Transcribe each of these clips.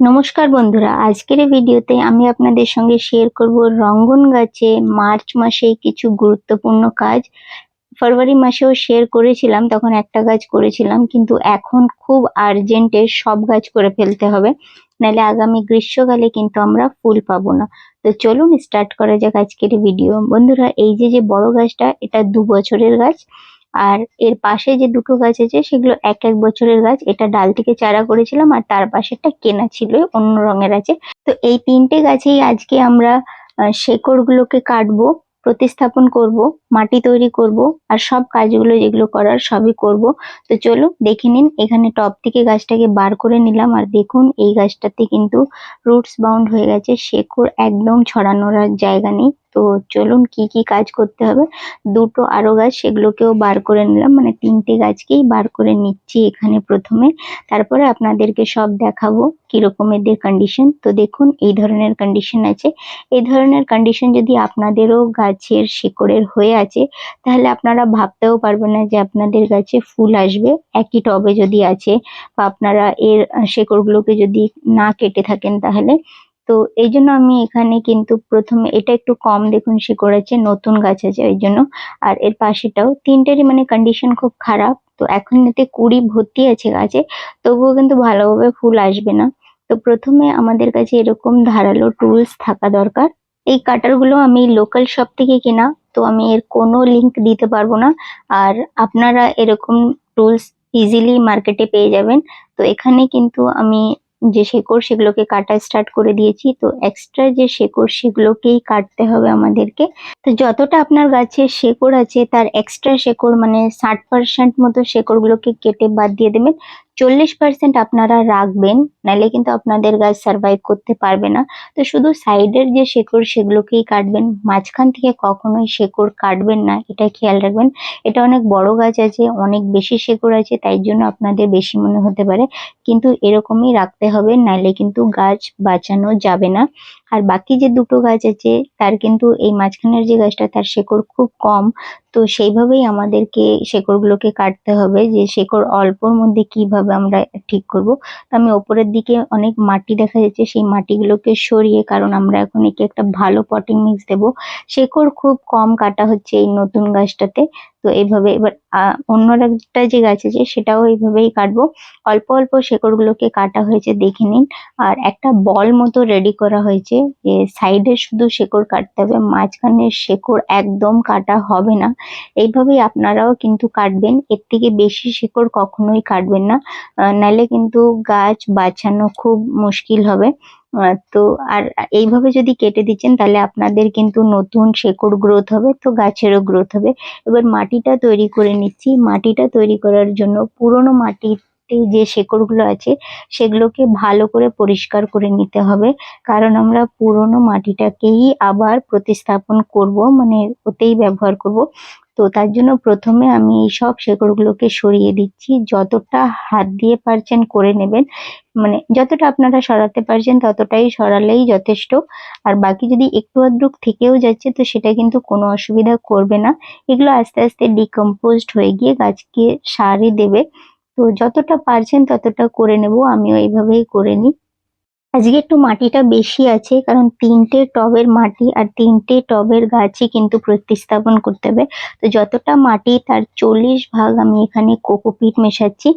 নমস্কার বন্ধুরা, আজকের এই ভিডিওতে আমি আপনাদের সঙ্গে শেয়ার করব রঙ্গন গাছে মার্চ মাসে কিছু গুরুত্বপূর্ণ কাজ। ফেব্রুয়ারি মাসেও শেয়ার করেছিলাম, তখন একটা গাছ করেছিলাম, কিন্তু এখন খুব আর্জেন্টে সব গাছ করে ফেলতে হবে। নাহলে আগামী গ্রীষ্মকালে কিন্তু আমরা ফুল পাবো না। তো চলুন স্টার্ট করা যাক আজকের ভিডিও বন্ধুরা, এই যে যে বড় গাছটা, এটা দু বছরের গাছ। আর এর পাশে যে দুটো গাছ আছে, সেগুলো এক এক বছরের গাছ। এটা ডাল থেকে চারা করেছিলাম আর তার পাশেরটা কেনা ছিল অন্য রঙের আছে। তো এই তিনটে গাছেই আজকে আমরা শেকড়গুলোকে কাটবো, প্রতিস্থাপন করব, মাটি তৈরি করব আর সব কাজগুলো যেগুলো করার সবই করব। তো চলো দেখে নিন, এখানে টপ থেকে গাছটাকে বার করে নিলাম আর দেখুন, এই গাছটাতে কিন্তু রুটস বাউন্ড হয়ে গেছে। শেকড় একদম ছড়ানোর জায়গা নেই। তো চলুন কি কি কাজ করতে হবে। দুটো আরও গাছ সেগুলোকেও বার করে নিলাম। মানে তিনটে গাছকেই বার করে নিচ্ছি এখানে প্রথমে। তারপরে আপনাদেরকে সব দেখাবো কীরকম এদের কন্ডিশন তো দেখুন, এই ধরনের কন্ডিশন আছে। এই ধরনের কন্ডিশন যদি আপনাদেরও গাছের শিকড়ের হয়ে আছে, তাহলে আপনারা ভাবতেও পারবেন না যে আপনাদের গাছে ফুল আসবে। একই টবে যদি আছে বা আপনারা এর শেকড়গুলোকে যদি না কেটে থাকেন তাহলে তো এই জন্য আমি এখানে কিন্তু প্রথমে এটা একটু কম দেখুন শিকড় আছে নতুন গাছ আছে ওই জন্য আর এর পাশেটাও তিনটেরই মানে কন্ডিশন খুব খারাপ। তো এখন এতে কুড়ি ভর্তি আছে গাছে, তবুও কিন্তু ভালোভাবে ফুল আসবে না। তো প্রথমে আমাদের কাছে এরকম ধারালো টুলস থাকা দরকার। এই কাটারগুলো আমি লোকাল শপ থেকে কেনা, তো আমি এর কোনো লিংক দিতে পারব না। আর আপনারা এরকম টুলস ইজিলি মার্কেটে পেয়ে যাবেন। তো এখানে কিন্তু আমি যে শেকড় সেগুলোকে কাটা স্টার্ট করে দিয়েছি, তো এক্সট্রা যে শেকড় সেগুলোকেই কাটতে হবে আমাদেরকে। তো যতটা আপনার গাছে শেকড় আছে, তার এক্সট্রা শেকড় মানে ষাট পার্সেন্ট মতো শেকড়গুলোকে কেটে বাদ দিয়ে দেবেন। চল্লিশ পার্সেন্ট আপনারা রাখবেন নাহলে কিন্তু আপনাদের গাছ সার্ভাইভ করতে পারবে না। তো শুধু সাইডের যে শেকড়, সেগুলোকেই কাটবেন। মাঝখান থেকে কখনোই শেকড় কাটবেন না, এটা খেয়াল রাখবেন। এটা অনেক বড় গাছ আছে, অনেক বেশি শেকড় আছে, তাই জন্য আপনাদের বেশি মনে হতে পারে। কিন্তু এরকমই রাখতে হবে নাহলে কিন্তু গাছ বাঁচানো যাবে না। আর বাকি যে দুটো গাছ আছে, তার কিন্তু এই মাঝখানের যে গাছটা, তার শেকড় খুব কম। তো সেইভাবেই আমাদেরকে শেকড়গুলোকে কাটতে হবে যে শেকড় অল্পর মধ্যে কীভাবে আমরা ঠিক করব। তো আমি ওপরের দিকে অনেক মাটি দেখা যাচ্ছে, সেই মাটিগুলোকে সরিয়ে, কারণ আমরা এখন একে একটা ভালো পটিং মিক্স দেব। শেকড় খুব কম কাটা হচ্ছে এই নতুন গাছটাতে। তো এইভাবে এবার অন্য একটা যে গাছ আছে সেটাও এইভাবেই কাটবো। অল্প অল্প শেকড়গুলোকে কাটা হয়েছে, দেখে নিন। আর একটা বল মতো রেডি করা হয়েছে যে সাইডে শুধু শেকড় কাটতে হবে, মাঝখানের শেকড় একদম কাটা হবে না। এইভাবেই আপনারাও কিন্তু কাটবেন। এর থেকে বেশি শেকড় কখনোই কাটবেন না। নাহলে কিন্তু গাছ বাঁচানো খুব মুশকিল হবে। তো আর এইভাবে যদি কেটে দিচ্ছেন, তাহলে আপনাদের কিন্তু নতুন শেকড় গ্রোথ হবে, তো গাছেরও গ্রোথ হবে। এবার মাটিটা তৈরি করে নিচ্ছি। মাটিটা তৈরি করার জন্য পুরোনো মাটিতে যে শেকড়গুলো আছে, সেগুলোকে ভালো করে পরিষ্কার করে নিতে হবে। কারণ আমরা পুরোনো মাটিটাকেই আবার প্রতিস্থাপন করব মানে ওতেই ব্যবহার করব। তো তার জন্য প্রথমে আমি এই সব শেকড়গুলোকে সরিয়ে দিচ্ছি। যতটা হাত দিয়ে পারছেন করে নেবেন। মানে যতটা আপনারা সরাতে পারছেন ততটাই সরালেই যথেষ্ট। আর বাকি যদি একটু আধটু থেকেও যাচ্ছে তো সেটা কিন্তু কোনো অসুবিধা করবে না। এগুলো আস্তে আস্তে ডিকম্পোজড হয়ে গিয়ে গাছকে সারই দেবে। তো যতটা পারছেন ততটা করে নেব। আমিও এইভাবেই করে নিই। আজকে একটু মাটিটা বেশি আছে, কারণ তিনটে টবের মাটি আর তিনটে টবের গাছই কিন্তু প্রতিস্থাপন করতে হবে। তো যতটা মাটি তার চল্লিশ ভাগ আমি এখানে কোকোপিট মেশাচ্ছি।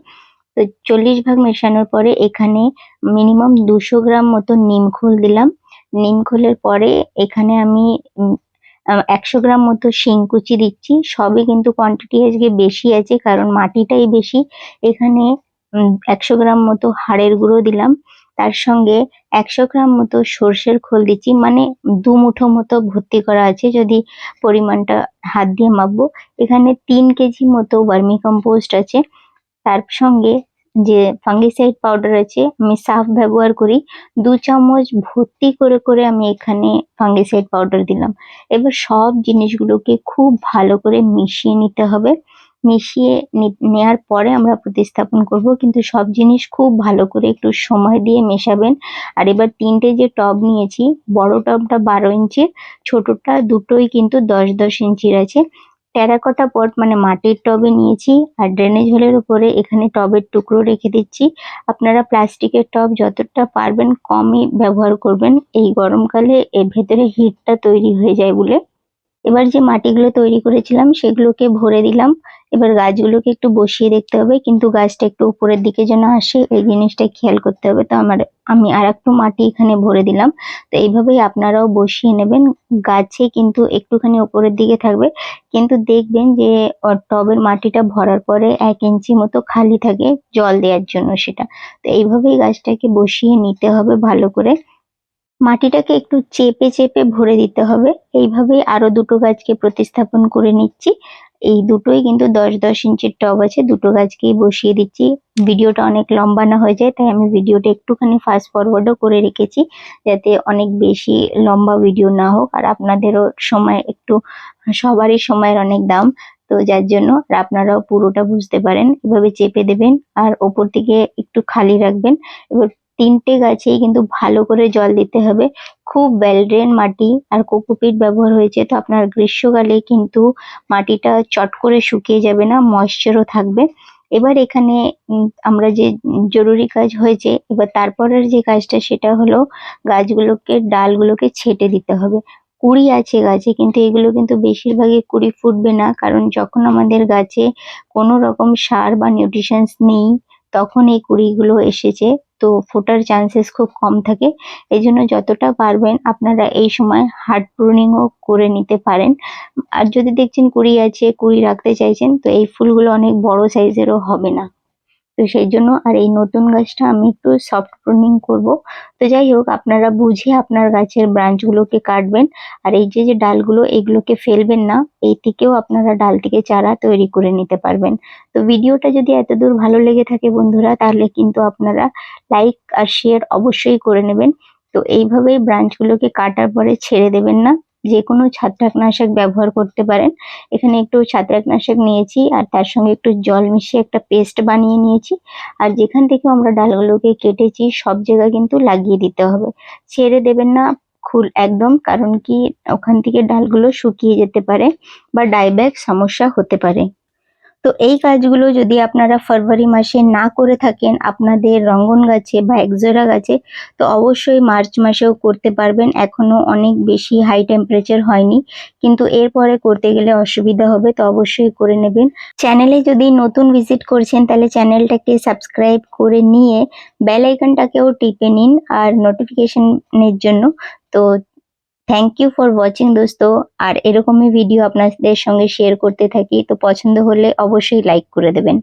তো চল্লিশ ভাগ মেশানোর পরে এখানে মিনিমাম দুশো গ্রাম মতো নিমখোল দিলাম। নিমখোলের পরে এখানে আমি একশো গ্রাম মতো শিংকুচি দিচ্ছি। সবই কিন্তু কোয়ান্টিটি আজকে বেশি আছে, কারণ মাটিটাই বেশি। এখানে একশো গ্রাম মতো হাড়ের গুঁড়ো দিলাম। তার সঙ্গে একশো গ্রাম মতো সর্ষের খোল দিচ্ছি। মানে দু মুঠো মতো ভর্তি করা আছে। যদি পরিমাণটা হাত দিয়ে মাপবো, এখানে তিন কেজি মতো ভার্মি কম্পোস্ট আছে। তার সঙ্গে যে ফাঙ্গিসাইড পাউডার আছে, আমি সাফ ব্যবহার করি। দু চামচ ভর্তি করে করে আমি এখানে ফাঙ্গিসাইড পাউডার দিলাম। এবার সব জিনিসগুলোকে খুব ভালো করে মিশিয়ে নিতে হবে। মিশিয়ে নি- নেয়ার পরে আমরা প্রতিস্থাপন করব। কিন্তু সব জিনিস খুব ভালো করে একটু সময় দিয়ে মেশাবেন। আর এবার তিনটে যে টব নিয়েছি, বড় টবটা বারো ইঞ্চির, ছোটটা দুটোই কিন্তু দশ দশ ইঞ্চির আছে। টেরাকোটা পট মানে মাটির টবে নিয়েছি আর ড্রেনেজ হোলের উপরে এখানে টবের টুকরো রেখে দিচ্ছি। আপনারা প্লাস্টিকের টব যতটা পারবেন কমই ব্যবহার করবেন। এই গরমকালে এর ভেতরে হিটটা তৈরি হয়ে যায় বলে। এবার যে মাটিগুলো তৈরি করেছিলাম সেগুলোকে ভরে দিলাম। এবার গাছগুলোকে একটু বসিয়ে দেখতে হবে, কিন্তু গাছটা একটু উপরের দিকে যেন আসে, এই জিনিসটা খেয়াল করতে হবে। তো আমার, আমি আর একটু মাটি এখানে ভরে দিলাম। তো এইভাবেই আপনারাও বসিয়ে নেবেন। গাছে কিন্তু একটুখানি উপরের দিকে থাকবে, কিন্তু দেখবেন যে টবের মাটিটা ভরার পরে এক ইঞ্চি মতো খালি থাকে জল দেওয়ার জন্য সেটা। তো এইভাবেই গাছটাকে বসিয়ে নিতে হবে ভালো করে। মাটিটাকে একটু চেপে চেপে ভরে দিতে হবে। এইভাবেই আরও দুটো গাছকে প্রতিস্থাপন করে নিচ্ছি। এই দুটোই কিন্তু দশ দশ ইঞ্চির টব আছে। দুটো গাছকেই বসিয়ে দিচ্ছি। ভিডিওটা অনেক লম্বা না হয়ে যায়, তাই আমি ভিডিওটা একটুখানি ফাস্ট ফরওয়ার্ডও করে রেখেছি, যাতে অনেক বেশি লম্বা ভিডিও না হোক। আর আপনাদেরও সময় একটু, সবারই সময়ের অনেক দাম। তো যার জন্য আপনারাও পুরোটা বুঝতে পারেন, এভাবে চেপে দেবেন আর ওপর থেকে একটু খালি রাখবেন। এবার তিনটে গাছেই কিন্তু ভালো করে জল দিতে হবে। খুব ওয়েল ড্রেন মাটি, আর কোকোপিট ব্যবহার হয়েছে, তো আপনার গ্রীষ্মকালে কিন্তু মাটিটা চট করে শুকিয়ে যাবে না ময়েশ্চারও থাকবে। এবার এখানে আমরা যে জরুরি কাজ হয়েছে, এবার তারপরের যে কাজটা সেটা হলো গাছগুলোকে, ডালগুলোকে ছেটে দিতে হবে। কুড়ি আছে গাছে, কিন্তু এগুলো কিন্তু বেশিরভাগই কুড়ি ফুটবে না, কারণ যখন আমাদের গাছে কোনো রকম সার বা নিউট্রিশনস নেই, তখন এই কুড়িগুলো এসেছে। তো ফোটার চান্সেস খুব কম থাকে। এই জন্য যতটা পারবেন আপনারা এই সময় হার্ড প্রুনিংও করে নিতে পারেন। আর যদি দেখছেন কুড়ি আছে, কুড়ি রাখতে চাইছেন, তো এই ফুলগুলো অনেক বড় সাইজেরও হবে না। তো সেই জন্য আর এই নতুন গাছটা আমি একটু সফট প্রুনিং করব। তো যাই হোক, আপনারা বুঝে আপনার গাছের ব্রাঞ্চগুলোকে কাটবেন। আর এই যে যে ডালগুলো, এগুলোকে ফেলবেন না, এই থেকেও আপনারা ডাল থেকে চারা তৈরি করে নিতে পারবেন। তো ভিডিওটা যদি এতদূর ভালো লেগে থাকে বন্ধুরা, তাহলে কিন্তু আপনারা লাইক আর শেয়ার অবশ্যই করে নেবেন। তো এইভাবেই ব্রাঞ্চগুলোকে কাটার পরে ছেড়ে দেবেন না। যে কোনো ছত্রাকনাশক ব্যবহার করতে পারেন। এখানে একটু ছত্রাকনাশক নিয়েছি আর তার সঙ্গে একটু জল মিশিয়ে একটা পেস্ট বানিয়ে নিয়েছি। আর যেখান থেকে আমরা ডালগুলোকে কেটেছি, সব জায়গায় কিন্তু লাগিয়ে দিতে হবে। ছেড়ে দেবেন না, খুল একদম, কারণ কি ওখান থেকে ডালগুলো শুকিয়ে যেতে পারে বা ডাইব্যাক সমস্যা হতে পারে। তো এই কাজগুলো যদি আপনারা ফেব্রুয়ারি মাসে না করে থাকেন আপনাদের রঙ্গন গাছে বা একজোড়া গাছে, তো অবশ্যই মার্চ মাসেও করতে পারবেন। এখনও অনেক বেশি হাই টেম্পারেচার হয়নি, কিন্তু এরপরে করতে গেলে অসুবিধা হবে, তো অবশ্যই করে নেবেন। চ্যানেলে যদি নতুন ভিজিট করছেন, তাহলে চ্যানেলটাকে সাবস্ক্রাইব করে নিয়ে বেল আইকনটাকেও টিপে নিন আর নোটিফিকেশনের জন্য। তো থ্যাংক ইউ ফর ওয়াচিং দোস্ত। আর এরকমই ভিডিও আপনাদের সঙ্গে শেয়ার করতে থাকি, তো পছন্দ হলে অবশ্যই লাইক করে দেবেন।